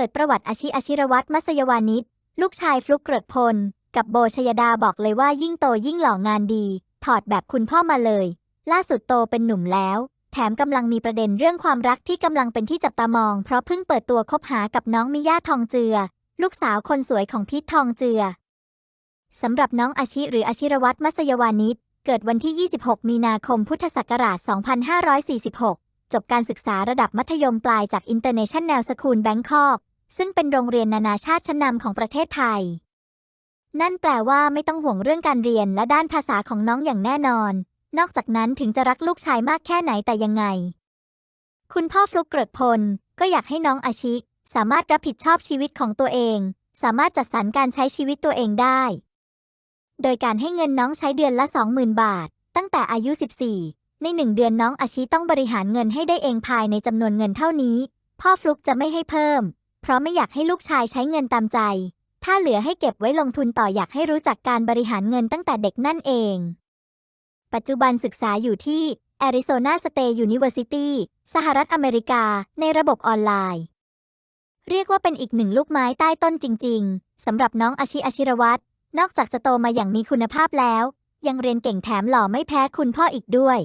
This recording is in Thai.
ปิดประวัติอาชิอาชิรวัตรมัสยวานิชลูกชายฟลุกเกริกพล กับโบชยดาบอกเลยว่ายิ่งโตยิ่งหล่องานดี ถอดแบบคุณพ่อมาเลย ล่าสุดโตเป็นหนุ่มแล้ว แถมกำลังมีประเด็นเรื่องความรักที่กำลังเป็นที่จับตามอง เพราะเพิ่งเปิดตัวคบหากับน้องมิย่าทองเจือ ลูกสาวคนสวยของพีททองเจือสำหรับน้องอาชิหรืออาชิรวัตรมัสยวานิชเกิดวันที่ 26 มีนาคมพุทธศักราช 2546 จบการศึกษาระดับมัธยมปลายจาก International School Bangkok ซึ่งเป็นโรงเรียนนานาชาติชั้นนำของประเทศไทย นั่นแปลว่าไม่ต้องห่วงเรื่องการเรียนและด้านภาษาของน้องอย่างแน่นอน นอกจากนั้นถึงจะรักลูกชายมากแค่ไหนแต่ยังไง คุณพ่อฟลุกเกริกพลก็อยากให้น้องอาชิ สามารถรับผิดชอบชีวิตของตัวเอง สามารถจัดสรรการใช้ชีวิตตัวเองได้ โดยการให้เงินน้องใช้เดือนละ 20,000 บาท ตั้งแต่อายุ 14 ในหนึ่งเดือนน้องอาชิต้องบริหารเงินให้ได้เองภายในจำนวนเงินเท่านี้ พ่อฟลุกจะไม่ให้เพิ่ม ราะไม่อยากให้ลูกชายใช้เงินตามใจ ถ้าเหลือให้เก็บไว้ลงทุนต่ออยากให้รู้จักการบริหารเงินตั้งแต่เด็กนั่นเอง ปัจจุบันศึกษาอยู่ที่ Arizona State University สหรัฐอเมริกา ในระบบออนไลน์ เรียกว่าเป็นอีกหนึ่งลูกไม้ใต้ต้นจริง ๆสำหรับน้องอาชิอาชิรวัตรนอกจากจะโตมาอย่างมีคุณภาพแล้ว ยังเรียนเก่งแถมหล่อไม่แพ้คุณพ่ออีกด้วย